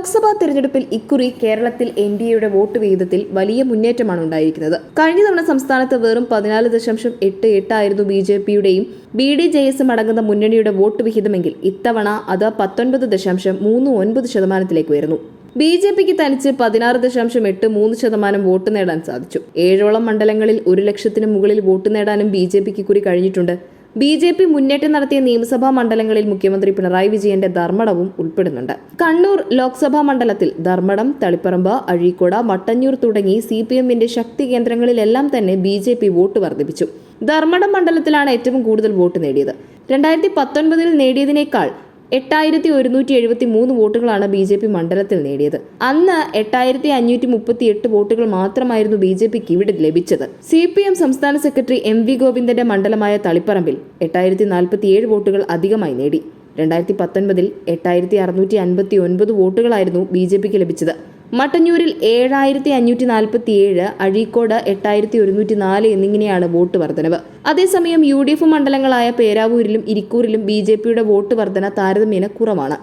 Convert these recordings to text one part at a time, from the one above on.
ലോക്സഭാ തെരഞ്ഞെടുപ്പിൽ ഇക്കുറി കേരളത്തിൽ എൻ ഡി എയുടെ വോട്ട് വിഹിതത്തിൽ വലിയ മുന്നേറ്റമാണ് ഉണ്ടായിരിക്കുന്നത്. കഴിഞ്ഞ തവണ സംസ്ഥാനത്ത് വെറും പതിനാല് ദശാംശം എട്ട് എട്ടായിരുന്നു ബി ജെ പിയുടെയും ബി ഡി ജെ എസും അടങ്ങുന്ന മുന്നണിയുടെ വോട്ട് വിഹിതമെങ്കിൽ ഇത്തവണ അത് പത്തൊൻപത് ദശാംശം മൂന്ന് ഒൻപത് ശതമാനത്തിലേക്ക് ഉയർന്നു. ബി ജെ പിക്ക് തനിച്ച് പതിനാറ് ദശാംശം എട്ട് മൂന്ന് ശതമാനം വോട്ട് നേടാൻ സാധിച്ചു. ഏഴോളം മണ്ഡലങ്ങളിൽ ഒരു ലക്ഷത്തിന് മുകളിൽ വോട്ട് നേടാനും ബി ജെ പിക്ക് കുറി കഴിഞ്ഞിട്ടുണ്ട്. ബി ജെ പി മുന്നേറ്റം നടത്തിയ നിയമസഭാ മണ്ഡലങ്ങളിൽ മുഖ്യമന്ത്രി പിണറായി വിജയന്റെ ധർമ്മടവും ഉൾപ്പെടുന്നുണ്ട്. കണ്ണൂർ ലോക്സഭാ മണ്ഡലത്തിൽ ധർമ്മടം തളിപ്പറമ്പ് അഴീക്കോട് മട്ടന്നൂർ തുടങ്ങി സി പി എമ്മിന്റെ ശക്തി കേന്ദ്രങ്ങളിലെല്ലാം തന്നെ ബി ജെ പി വോട്ട് വർദ്ധിപ്പിച്ചു. ധർമ്മടം മണ്ഡലത്തിലാണ് ഏറ്റവും കൂടുതൽ വോട്ട് നേടിയത്. രണ്ടായിരത്തി പത്തൊൻപതിൽ നേടിയതിനേക്കാൾ എട്ടായിരത്തി ഒരുന്നൂറ്റി എഴുപത്തി മൂന്ന് വോട്ടുകളാണ് ബി ജെ പി മണ്ഡലത്തിൽ നേടിയത്. അന്ന് എട്ടായിരത്തി അഞ്ഞൂറ്റി മുപ്പത്തി എട്ട് വോട്ടുകൾ മാത്രമായിരുന്നു ബി ജെ പിക്ക് ഇവിടെ ലഭിച്ചത്. സി പി എം സംസ്ഥാന സെക്രട്ടറി എം വി ഗോവിന്ദന്റെ മണ്ഡലമായ തളിപ്പറമ്പിൽ എട്ടായിരത്തി നാൽപ്പത്തി ഏഴ് വോട്ടുകൾ അധികമായി നേടി. രണ്ടായിരത്തി പത്തൊൻപതിൽ എട്ടായിരത്തി അറുന്നൂറ്റി അൻപത്തി ഒൻപത് വോട്ടുകളായിരുന്നു ബി ജെ പിക്ക് ലഭിച്ചത്. മട്ടന്നൂരിൽ ഏഴായിരത്തി അഞ്ഞൂറ്റി നാൽപ്പത്തി ഏഴ് അഴീക്കോട് എട്ടായിരത്തി ഒരുന്നൂറ്റി നാല് എന്നിങ്ങനെയാണ് വോട്ട് വർധനവ്. അതേസമയം യു ഡി എഫ് മണ്ഡലങ്ങളായ പേരാവൂരിലും ഇരിക്കൂറിലും ബി ജെ പിയുടെ വോട്ട് വർധന താരതമ്യേന കുറവാണ്.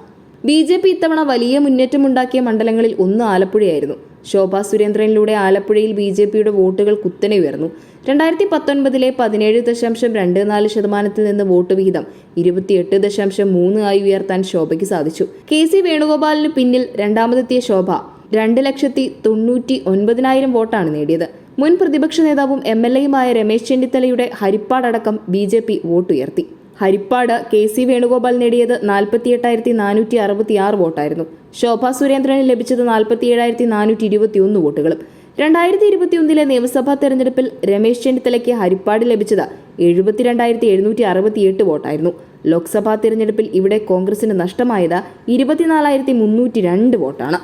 ബി ജെ പി ഇത്തവണ വലിയ മുന്നേറ്റമുണ്ടാക്കിയ മണ്ഡലങ്ങളിൽ ഒന്ന് ആലപ്പുഴയായിരുന്നു. ശോഭാ സുരേന്ദ്രനിലൂടെ ആലപ്പുഴയിൽ ബി ജെ പിയുടെ വോട്ടുകൾ കുത്തനെ ഉയർന്നു. രണ്ടായിരത്തി പത്തൊൻപതിലെ പതിനേഴ് ദശാംശം രണ്ട് നാല് ശതമാനത്തിൽ നിന്ന് വോട്ട് വിഹിതം ഇരുപത്തിയെട്ട് ദശാംശം മൂന്ന് ആയി ഉയർത്താൻ ശോഭയ്ക്ക് സാധിച്ചു. കെ സി വേണുഗോപാലിന് പിന്നിൽ രണ്ടാമതെത്തിയ ശോഭ രണ്ട് ലക്ഷത്തി തൊണ്ണൂറ്റി ഒൻപതിനായിരം വോട്ടാണ് നേടിയത്. മുൻ പ്രതിപക്ഷ നേതാവും എം എൽ എയുമായ രമേശ് ചെന്നിത്തലയുടെ ഹരിപ്പാടടക്കം ബി ജെ പി വോട്ടുയർത്തി. ഹരിപ്പാട് കെ സി വേണുഗോപാൽ നേടിയത് നാൽപ്പത്തി എട്ടായിരത്തി നാനൂറ്റി അറുപത്തി ആറ് വോട്ടായിരുന്നു. ശോഭാ സുരേന്ദ്രന് ലഭിച്ചത് നാൽപ്പത്തി ഏഴായിരത്തി നാനൂറ്റി ഇരുപത്തി ഒന്ന് വോട്ടുകളും. രണ്ടായിരത്തി ഇരുപത്തിയൊന്നിലെ നിയമസഭാ തെരഞ്ഞെടുപ്പിൽ രമേശ് ചെന്നിത്തലയ്ക്ക് ഹരിപ്പാട് ലഭിച്ചത് എഴുപത്തിരണ്ടായിരത്തി എഴുന്നൂറ്റി അറുപത്തിയെട്ട് വോട്ടായിരുന്നു. ലോക്സഭാ തെരഞ്ഞെടുപ്പിൽ ഇവിടെ കോൺഗ്രസിന് നഷ്ടമായത് ഇരുപത്തിനാലായിരത്തി മുന്നൂറ്റി രണ്ട് വോട്ടാണ്.